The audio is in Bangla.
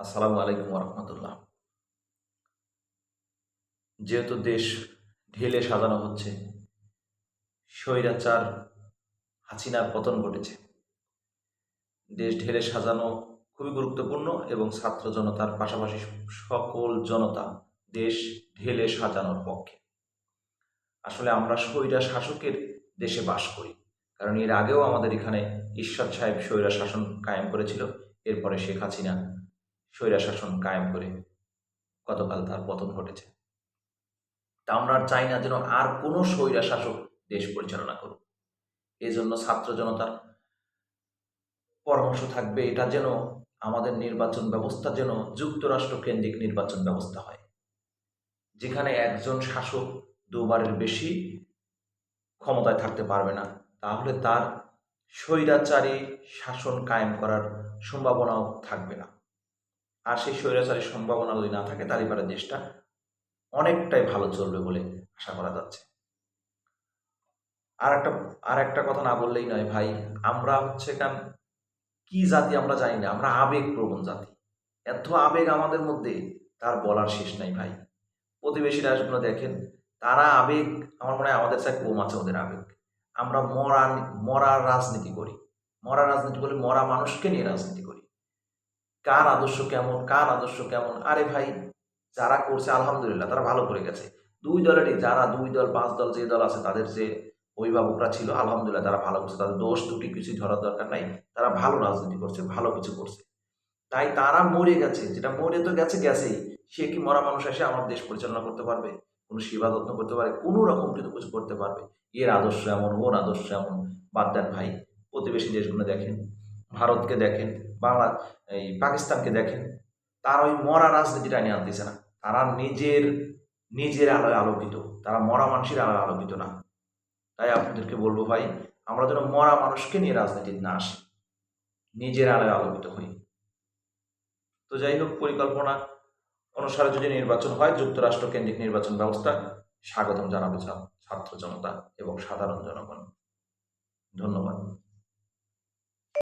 আসসালামু আলাইকুম রহমতুল্লাহ যেহেতু দেশ ঢেলে সাজানো হচ্ছে, স্বৈরাচার হাসিনার পতন ঘটেছে। দেশ ঢেলে সাজানো খুবই গুরুত্বপূর্ণ এবং ছাত্র জনতার পাশাপাশি সকল জনতা দেশ ঢেলে সাজানোর পক্ষে। আসলে আমরা স্বৈরা শাসকের দেশে বাস করি, কারণ এর আগেও আমাদের এখানে ঈশ্বর সাহেব স্বৈরা শাসন কায়েম করেছিল, এরপরে শেখ হাসিনা স্বৈরা শাসন কায়েম করে গতকাল তার পতন ঘটেছে। তা আমরা চাই না যেন আর কোনো স্বৈরা শাসক দেশ পরিচালনা করুক। এই জন্য ছাত্র জনতার পরামর্শ থাকবে, এটা যেন আমাদের নির্বাচন ব্যবস্থা যেন যুক্তরাষ্ট্র কেন্দ্রিক নির্বাচন ব্যবস্থা হয়। যেখানে একজন শাসক দুবারের বেশি ক্ষমতায় থাকতে পারবে না, তাহলে তার স্বৈরাচারী শাসন কায়েম করার সম্ভাবনাও থাকবে না। আর সেই স্বৈরাচারী সম্ভাবনা যদি না থাকে এবারে দেশটা অনেকটাই ভালো চলবে বলে আশা করা যাচ্ছে। আর একটা আর একটা কথা না বললেই নয় ভাই, আমরা হচ্ছে কান, কি জাতি আমরা জানি না, আমরা আবেগ প্রবণ জাতি। এত আবেগ আমাদের মধ্যে, তার বলার শেষ নাই ভাই। প্রতিবেশী রাষ্ট্রগুলো দেখেন, তারা আবেগ, আমার মনে হয় আমাদের চাই কম আছে ওদের আবেগ। আমরা মরা মরার রাজনীতি করি। মরা রাজনীতি বলে মরা মানুষকে নিয়ে রাজনীতি করি। কার আদর্শ কেমন, কার আদর্শ কেমন? আরে ভাই, যারা করছে, আলহামদুলিল্লাহ, তারা ভালো করে গেছে। দুই দলেরই, যারা দুই দল, পাঁচ দল, যে দল আছে, তাদের যে অভিভাবকরা ছিল, আলহামদুলিল্লাহ, তারা ভালো করছে। তাদের দোষ দুটি কিছু ধরার দরকার নাই। তারা ভালো রাজনীতি করছে, ভালো কিছু করছে। তাই তারা মরে গেছে। যেটা মরে তো গেছে, গেছেই। সে কি মরা মানুষ এসে আমার দেশ পরিচালনা করতে পারবে? কোনো সেবা যত্ন করতে পারে? কোনো রকম কিন্তু কিছু করতে পারবে? এর আদর্শ এমন, ওর আদর্শ এমন। বাদ দেন ভাই, প্রতিবেশী দেশগুলো দেখেন। ভারতকে দেখেন, বাংলা, এই পাকিস্তানকে দেখেন, তারা ওই মরা রাজনীতিটা নিয়ে আনতেছে না। তারা নিজের নিজের আলোয় আলোকিত, তারা মরা মানুষের আলোয় আলোকিত না। তাই আপনাদেরকে বলব ভাই, আমরা যেন মরা মানুষকে নিয়ে রাজনীতি না আসি, নিজের আলোয় আলোকিত হই। তো যাই হোক, পরিকল্পনা অনুসারে যদি নির্বাচন হয়, যুক্তরাষ্ট্র কেন্দ্রিক নির্বাচন ব্যবস্থা, স্বাগতম জানাবে ছাত্র জনতা এবং সাধারণ জনগণ। ধন্যবাদ।